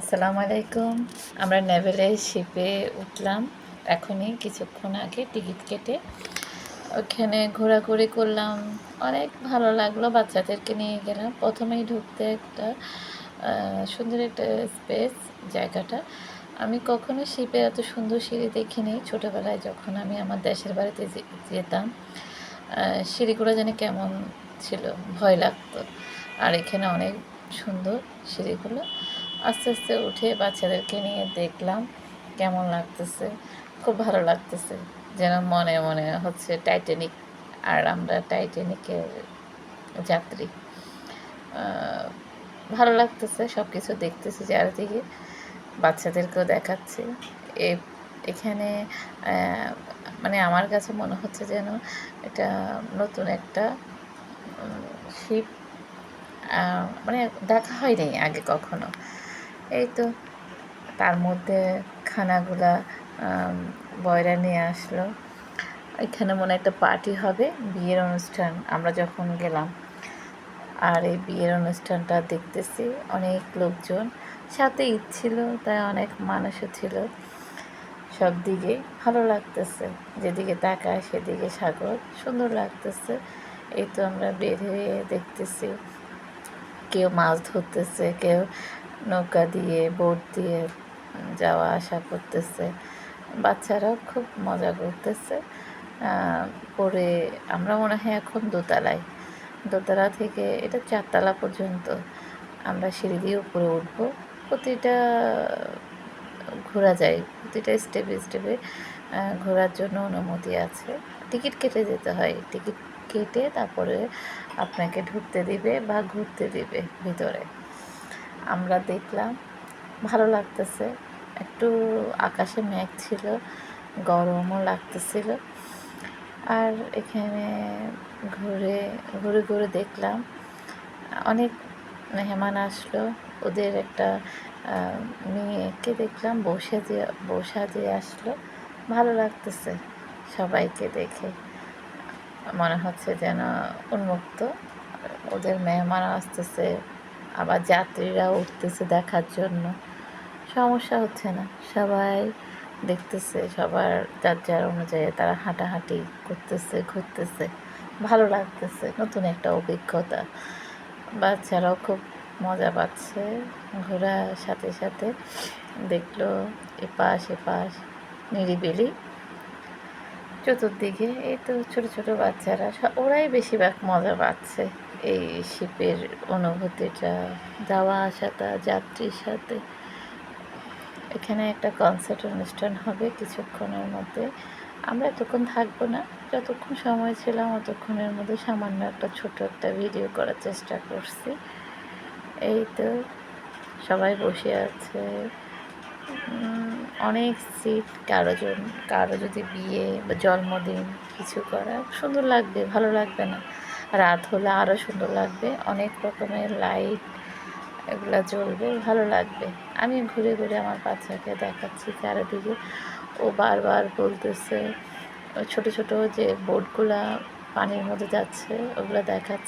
আসসালামু আলাইকুম। আমরা নেভেলে শিপে উঠলাম। এখনই কিছুক্ষণ আগে টিকিট কেটে ওখানে ঘোরাঘুরি করলাম। অনেক ভালো লাগল বাচ্চাদেরকে নিয়ে গেলাম। প্রথমেই ঢুকতে একটা সুন্দর একটা স্পেস জায়গাটা। আমি কখনো শিপে এত সুন্দর সিঁড়ি দেখিনি। ছোটোবেলায় যখন আমি আমার দেশের বাড়িতে যেতাম সিঁড়িগুলো যেন কেমন ছিল, ভয় লাগতো। আর এখানে অনেক সুন্দর সিঁড়িগুলো। আস্তে আস্তে উঠে বাচ্চাদেরকে নিয়ে দেখলাম কেমন লাগতেছে, খুব ভালো লাগতেছে। যেন মনে মনে হচ্ছে টাইটানিক আর আমরা টাইটানিকের যাত্রী। ভালো লাগতেছে সব কিছু দেখতেছি চারিদিকে, বাচ্চাদেরকেও দেখাচ্ছি। এ, এখানে মানে আমার কাছে মনে হচ্ছে যেন এটা নতুন একটা শিপ মানে দেখা হয়নি আগে কখনো। এই তো তার মধ্যে খানাগুলা বয়রা নিয়ে আসলো। এখানে মনে একটা পার্টি হবে, বিয়ের অনুষ্ঠান। আমরা যখন গেলাম, আর এই বিয়ের অনুষ্ঠানটা দেখতেছি অনেক লোকজন। সাথে ঈদ ছিল, তাই অনেক মানুষও ছিল। সব দিকে ভালো লাগতেছে। যেদিকে তাকায় সেদিকে সাগর। সুন্দর লাগতেছে। এই তো আমরা বের হয়ে দেখতেছি, কেউ মাছ ধরতেছে, কেউ নৌকা দিয়ে, বোট দিয়ে যাওয়া আসা করতেছে। বাচ্চারাও খুব মজা করতেছে। পরে আমরা মনে হয় এখন দোতলায়। দোতলা থেকে এটা চারতলা পর্যন্ত। আমরা সিঁড়ি দিয়ে উপরে উঠবো। প্রতিটা ঘোরা যায়। প্রতিটা স্টেপে স্টেপে ঘোরার জন্য অনুমতি আছে। টিকিট কেটে যেতে হয়। টিকিট কেটে তারপরে আপনাকে ঢুকতে দিবে বা ঘুরতে দিবে ভিতরে। আমরা দেখলাম। ভালো লাগতেছে। একটু আকাশে মেঘ ছিল, গরমও লাগতেছিল। আর এখানে ঘুরে ঘুরে ঘুরে দেখলাম, অনেক মেহমান আসলো। ওদের একটা মেয়েকে দেখলাম, বসে দিয়ে, বসা দিয়ে আসলো। ভালো লাগতেছে সবাইকে দেখে। মনে হচ্ছে যেন উন্মুক্ত। ওদের মেহমান আসতেছে। আবার যাত্রীরা উঠতেছে দেখার জন্য। সমস্যা হচ্ছে না। সবাই দেখতেছে, সবার যার যার অনুযায়ী তারা হাঁটাহাঁটি করতেছে, ঘুরতেছে। ভালো লাগতেছে, নতুন একটা অভিজ্ঞতা। বাচ্চারাও খুব মজা পাচ্ছে, ঘোরার সাথে সাথে দেখল এপাশ এপাশ, নিরিবিলি। চতুর্দিকে, এই তো ছোটো ছোটো বাচ্চারা ওরাই বেশিরভাগ মজা পাচ্ছে এই শিপের অনুভূতিটা, যাওয়া আসাটা, যাত্রীর সাথে। এখানে একটা কনসার্ট অনুষ্ঠান হবে কিছুক্ষণের মধ্যে। আমরা এতক্ষণ থাকব না, যতক্ষণ সময় ছিলাম অতক্ষণের মধ্যে সামান্য একটা ছোট একটা ভিডিও করার চেষ্টা করছি। এই তো, সবাই বসে আছে। অনেক সিট কারও জন, কারও যদি বিয়ে বা জন্মদিন কিছু করা সুন্দর লাগবে, ভালো লাগবে না। রাত হলে আরও সুন্দর লাগবে, অনেক রকমের লাইট এগুলো জ্বলবে, ভালো লাগবে। আমি ঘুরে ঘুরে আমার বাচ্চাকে দেখাচ্ছি চারিদিকে। ও বারবার বলতেছে, ছোট ছোট যে বোটগুলা পানির মধ্যে যাচ্ছে, ওগুলো দেখাচ্ছে।